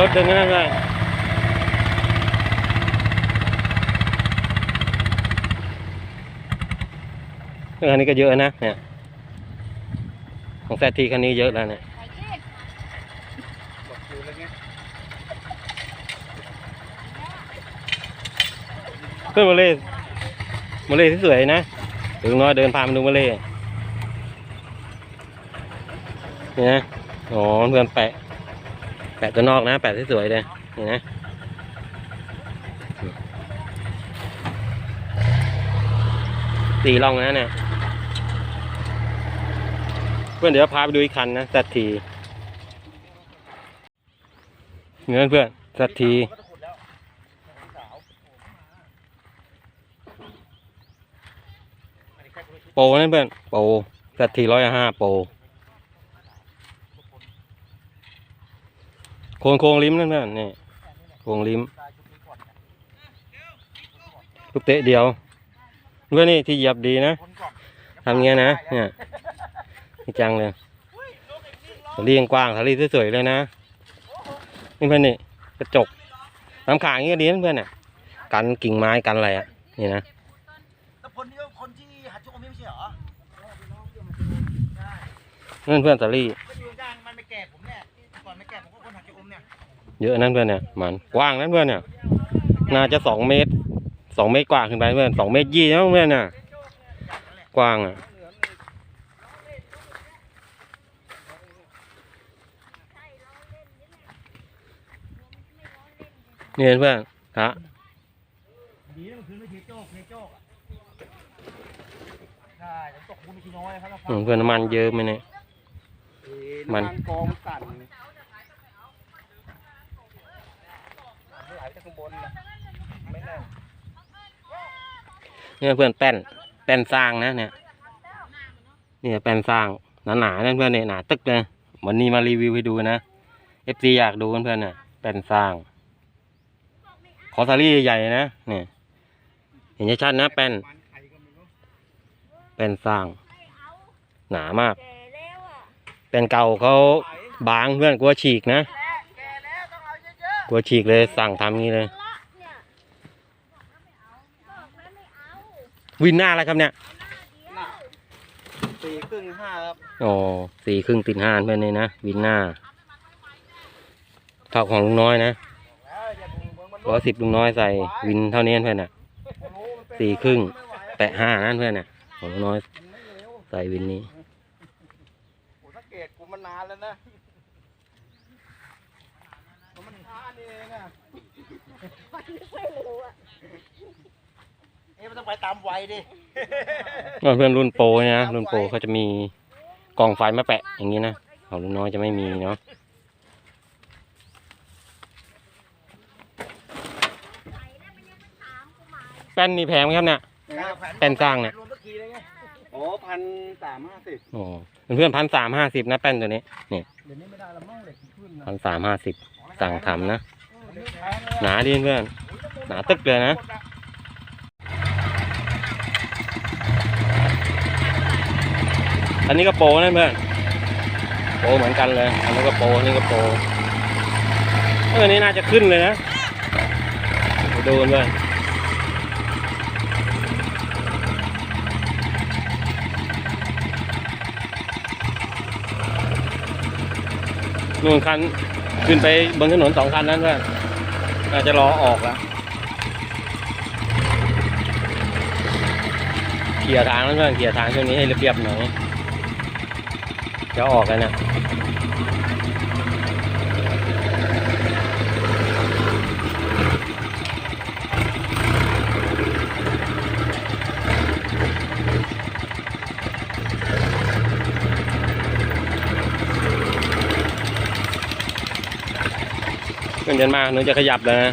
รถดึงนั่นเลยเออคันนี้ก็เยอะนะเนี่ย ของแซทีคันนี้เยอะแล้วเนี่ยบอกคิวแล้วไงเพื่อนมาเลยมาเลยที่สวยนะถึงน้อยเดินพามาดูมาเลยนี่นะ อ๋อเพื่อนแปะ ปะตัวนอกนะแปะสวยๆเลยนี่นะสี่ร่องนะเนี่ยเพื่อนเดี๋ยวพาไปดูอีกคันนะสัตทีเงินเพื่อนสัตทีก็จะขุดแล้วสาวอันนี้แค่คุณโปนั่นเพื่อนโปสัตทีร้อยห้าโป โค้งโค้งลิ้มนั่นเพื่อนนี่โค้งลิ้มตายชุดนี้ก่อนลูกเตะเดียวเพื่อนนี่ที่เหยียบดีนะคนก่อนทำเงี้ยนะเนี่ยนี่จังเลยทะเลยังกว้างทะเลสวยๆเลยนะนี่เพื่อนนี่กระจกน้ำขางอย่างเงี้ยดีนะเพื่อนอะกันกิ่งไม้กันอะไรอะนี่นะแล้วคนนี้ก็คนที่หัดจุกอมไม่ใช่เหรอนั่นเพื่อนทะเลก็อยู่กลางมันไม่แก่ผมเนี่ย ก่อนไม่แก่ผมก็คนหัดจุกอมเนี่ยเยอะนั่นเพื่อนเนี่ยมันกว้างนั่นเพื่อนเนี่ยน่าจะสองเมตรสองเมตรกว่าขึ้นไปเพื่อนสองเมตรยี่นะเพื่อนน่ะกว้างอะนี่เพื่อนฮะดีนะมันคือไม่เทโจกเทโจกอะใช่จะตกบุญไม่ชิ้น้อยนะครับอืมเพื่อนน้ำมันเยอะไหมเนี่ยมันกองสั่นไหลจากข้างบนนะไม่แน่ เนี่ยเพื่อนแป้นแป้นสร้างนะเนี่ยเนี่ยแป้นสร้างหนาๆนั่นเพื่อนเนี่ยหนาตึกเลยวันนี้มารีวิวให้ดูนะเอฟซีอยากดูเพื่อนๆน่ะแป้นสร้าง ขอซารี่ใหญ่ๆนะเนี่ยเห็นชัดนะแป้นแป้นสร้าง หนามากแป้นเก่าเขาบางเพื่อนกลัวฉีกนะกลัวฉีกเลยสั่งทำงี้เลยบอกแล้วไม่เอา วินหน้าอะไรครับเนี่ยๆสี่ครึ่งห้าครับอ๋อสี่ครึ่งติดห้าเพื่อนเลยนะวินหน้าเท่าของลุงน้อยนะแล้วอย่าดูเบิ่งมันร้อยสิบลุงน้อยใส่วินเท่านี้เพื่อนน่ะสี่ครึ่งแตะห้านั่นเพื่อนน่ะของลุงน้อยใส่วินนี้โอ้สังเกตกูมานานแล้วนะมันช้านี่เองอะ ไม่รู้อะเอ๊ะมันต้องไปตามวัยดิเพื่อนรุ่นโปรเนี่ยนะรุ่นโปรเขาจะมีกองไฟมาแปะอย่างนี้นะของลุงน้อยจะไม่มีเนาะแป้นนี่แพงไหมครับเนี่ยแป้นสร้างเนี่ยรวมตะกี้เลยไงโอ้พันสามห้าสิบโอ้เพื่อนพันสามห้าสิบนะแป้นตัวนี้เดี๋ยวนี้ไม่ได้ละมั่งเหล็กขึ้นนะพันสามห้าสิบสั่งทำนะเหล็กแพงเลยหนาดีเพื่อนหนาตึกเลยนะ อันนี้ก็โปนะเพื่อนโปเหมือนกันเลย อันนี้ก็โปนนี้ก็โปรเออนี่น่าจะขึ้นเลยนะไปดูกันเพื่อนนู่นคันขึ้นไปบนถนนสองคันนั้นเพื่อนน่าจจะรอออกแล้วเขี่ยร์ทางนั้นเพื่อนเขี่ยร์ทางช่วงนี้ให้เรียบๆหน่อย จะออกแล้วนะเพื่อนเดินมาหนูจะขยับเลยนะ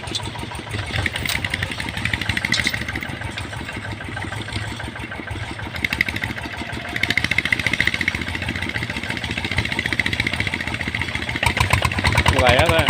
ไหวแล้วเพื่อน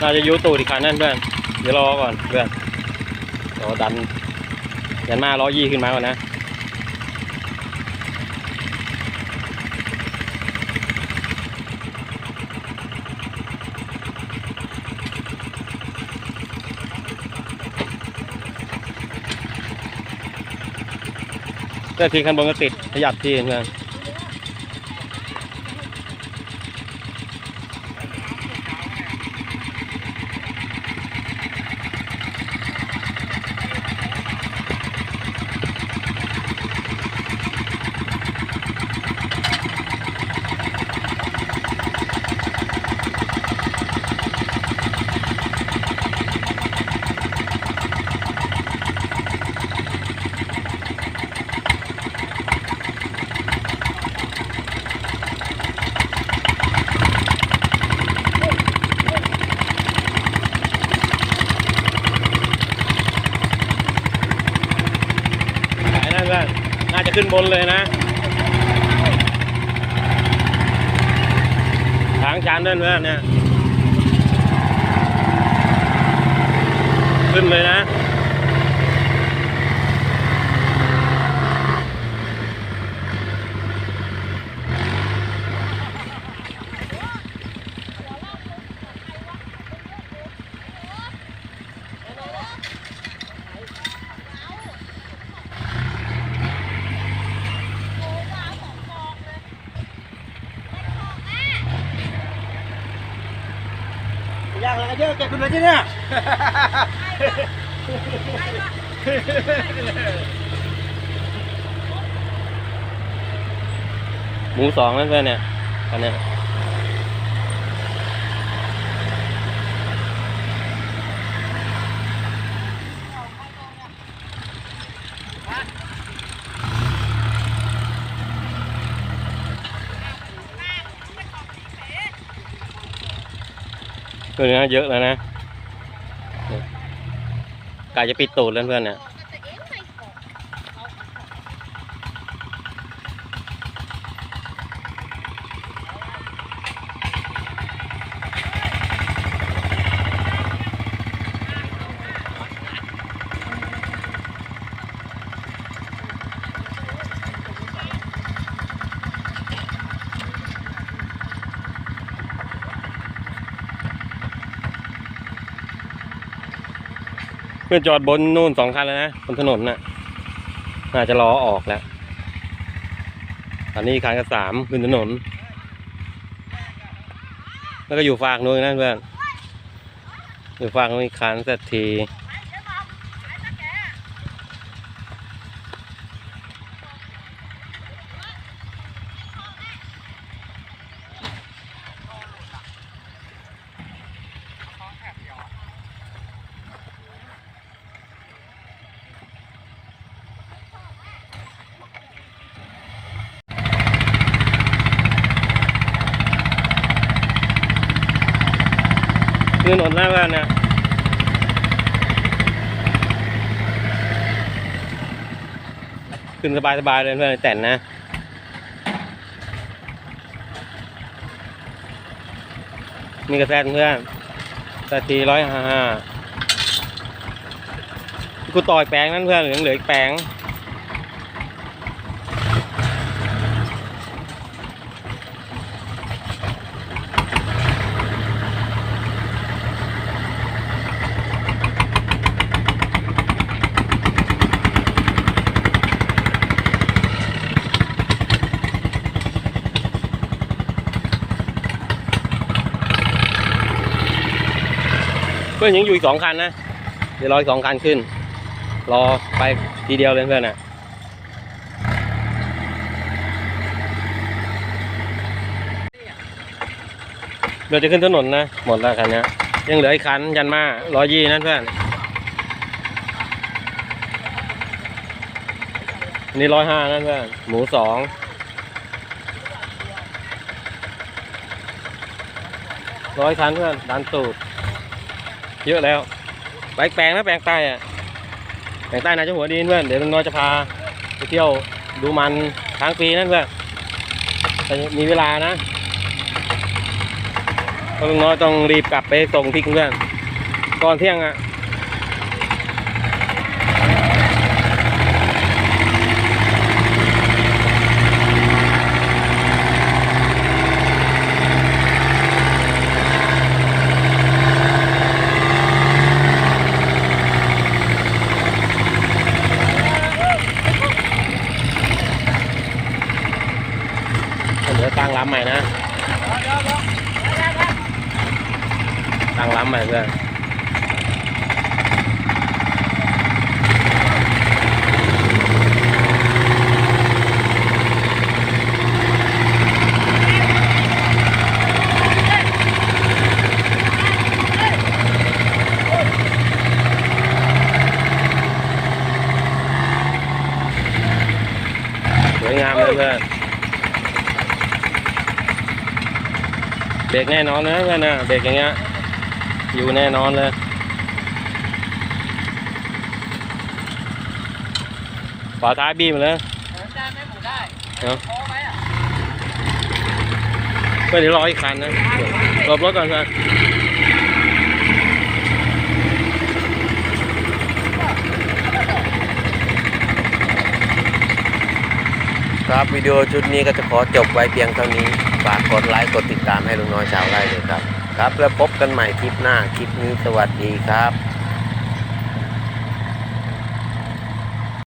น่าจะยูตูดอีกคันนั่นเพื่อน เดี๋ยวรอก่อนเพื่อนรอดันยันมาล้อยี่ขึ้นมาก่อนนะ เพื่อนทีข้นบนก็ติดขยับที่เพื่อน สายนั่นเพื่อนน่าจะขึ้น บนเลยนะทางชันด้วยเพื่อนเนี่ยขึ้นเลยนะ ยา กอะไรกันเยอะแกคุณเลยที่เนี่ยหมูสองแล้วเพื่อนเนี่ยอันเนี้ย ตัวนี้เยอะแล้วนะกายจะปิดตูดแล้วเพื่อนเนี่ย พื่อนจอดบนนู่นสองคันแล้วนะบนถนนน่ะ น่าจะรอออกแล้วอันนี้คันก็สามขึ้นถนน แล้วก็อยู่ฝากนู้นนะเพื่อนอยู่ฝากนู้นอีคันเสร็จที ขึ้นถนนหน้าบ้านเนี่ยขึ้นสบายสบายๆเลยเพื่อนแต่นนะมีกระแสเพื่อนสตีร้อยห้าห้ากูต่อยแปลงนั่นเพื่อนเหลือเหลืออีกแปลง พื่อนยังอยู่อีกสองคันนะ เดี๋ยวรออีกสองคันขึ้น รอไปทีเดียวเลยเพื่อนอะเดี๋ยวจะขึ้นถนนนะ หมดแล้วคันนี้ยังเหลืออีกคันยันมาร้อยยี่นั่นเพื่อนอันนี้ร้อยห้านั่นเพื่อนหมูสองร้อยคันเพื่อนดันตูด เยอะแล้ว ไปแปลงนะแปลงใต้อะแปลงใต้นะเจ้าหัวดีนเพื่อนเดี๋ยวลุงน้อยจะพาไปเที่ยวดูมันค้างปีนั่นเพื่อนแต่มีเวลานะราะลุงน้อยต้องรีบกลับไปส่งที่เพื่อนก่อนเที่ยงอะ เดี๋ยวตั้งล้ำใหม่นะ ตั้งล้ำใหม่เพื่อน สวยงามเลยเพื่อนเบรกแน่นอนนะเพื่อนนะเบรกอย่างเงี้ยอยู่แน่นอนเลยฝาท้ายบีมเลยได้ไหมหมูได้เนาะพอไหมอะเพื่อนเดี๋ยวรออีกคันนะหลบรถก่อนเพื่อ ครับวิดีโอชุดนี้ก็จะขอจบไว้เพียงเท่านี้ ฝากกดไลค์กดติดตามให้ลุงน้อยชาวไร่เลยครับ ครับ แล้วพบกันใหม่คลิปหน้า คลิปนี้สวัสดีครับ